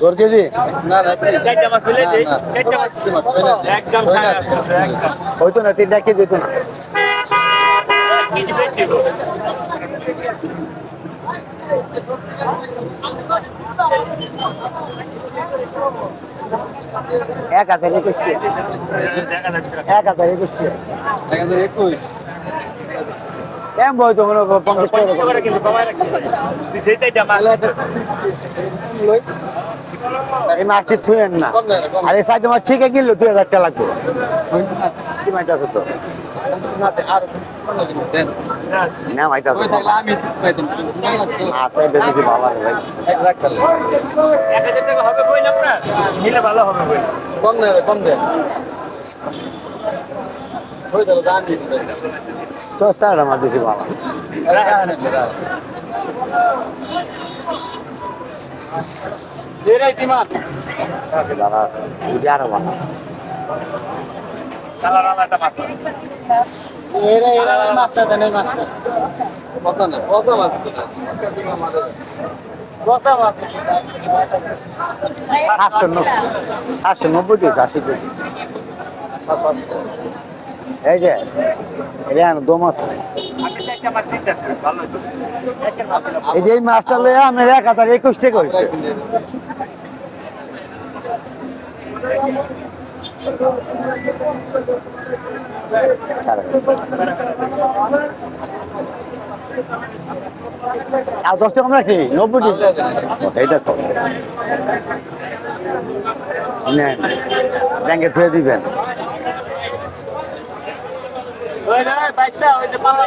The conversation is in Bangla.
তোর কেজি? হইতো না তিনটা কেজি হইতো না। এক হাজার একুশ এক হাজার একুশ এক হাজার একুশ। কেমন বই তো মনে পঞ্চাশ টাকা কিন্তু কমায় এই মাছটি থুয়েন না। আর এই সাইড মাছ ঠিক কিনলো দুই হাজার টাকা লাগবে। কি মাছ আছে তো না আছে। বেশি ভালো লাগে ভাই। এক লাখ টাকা। এক হাজার টাকা হবে বই আপনার? নিলে ভালো হবে বই কম দেন কম দেন। কত মাছ কত মাছ? সাতশো নব্বই। সাতশো নব্বই দিয়েছে এই যে এটা আমি। এই যে মাছটা লয়ে আমার এক হাজার একুশ টাকা হয়েছে আর দশ টাকা কি নব্বই টাকা। এইটা তো। নেন, ব্যাংকে ধুয়ে দিবেন। বাইশটা ওই যে পাল্লা